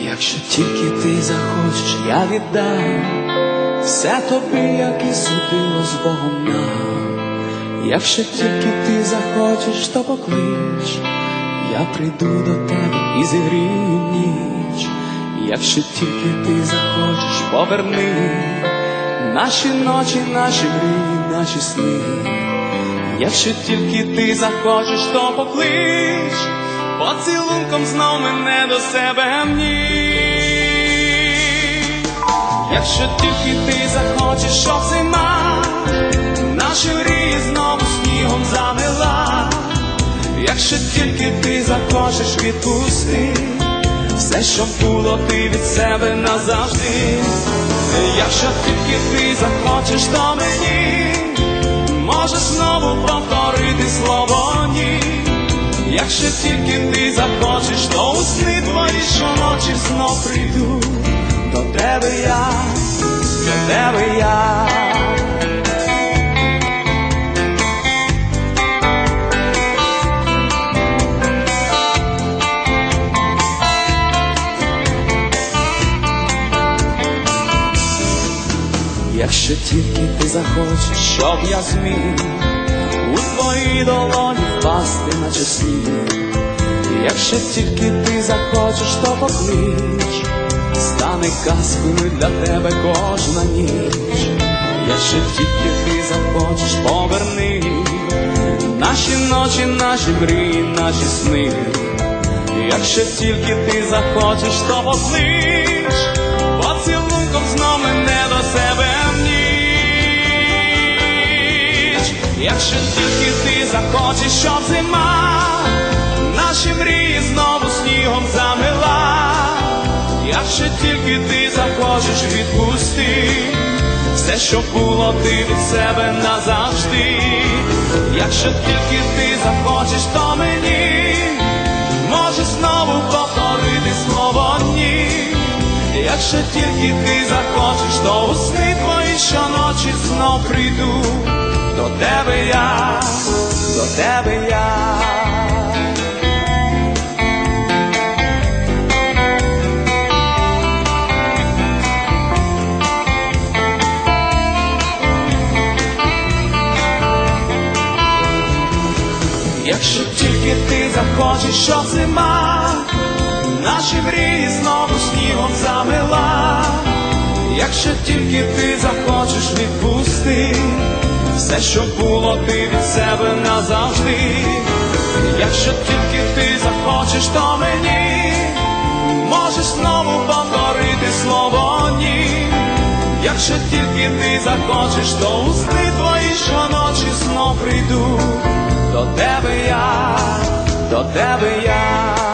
Якщо тільки ти захочеш, я віддам все тобі, як і судило з Богом нам. Якщо тільки ти захочеш, то поклич, я прийду до тебе і зігрію ніч. Якщо тільки ти захочеш, поверни наші ночі, наші мрії, наші сни. Якщо тільки ти захочеш, то поклич, поцілунком знов мене до себе в. Якщо тільки ти захочеш, щоб зима наші мрії знову снігом замила. Якщо тільки ти захочеш відпусти все, що було ти від себе назавжди. Якщо тільки ти захочеш, то мені може знову повторити. Якщо тільки ти захочеш, то у сни твої щоночі знов прийду до тебе я, до тебе я. Якщо тільки ти захочеш, щоб я зміг у твоїй долоні впасти на сніг. Якщо тільки ти захочеш, то поклич, стане казкою для тебе кожна ніч. Якщо тільки ти захочеш, поверни наші ночі, наші мрії, наші сни. Якщо тільки ти захочеш, то поклич, Якщо тільки ти захочеш, щоб зима наші мрії знову снігом замила. Якщо тільки ти захочеш відпусти все, що було ти від себе назавжди. Якщо тільки ти захочеш, то мені може знову повторити слово ні. Якщо тільки ти захочеш, то у сни твої щоночі знов прийду до тебе я, до тебе я. Якщо тільки ти захочеш, щоб зима наші мрії знову снігом замила, якщо тільки ти захочеш відпусти все, що було ти від себе назавжди, якщо тільки ти захочеш, то мені можеш знову повторити слово ні. Якщо тільки ти захочеш, то у твої щоночі знов прийду до тебе я, до тебе я.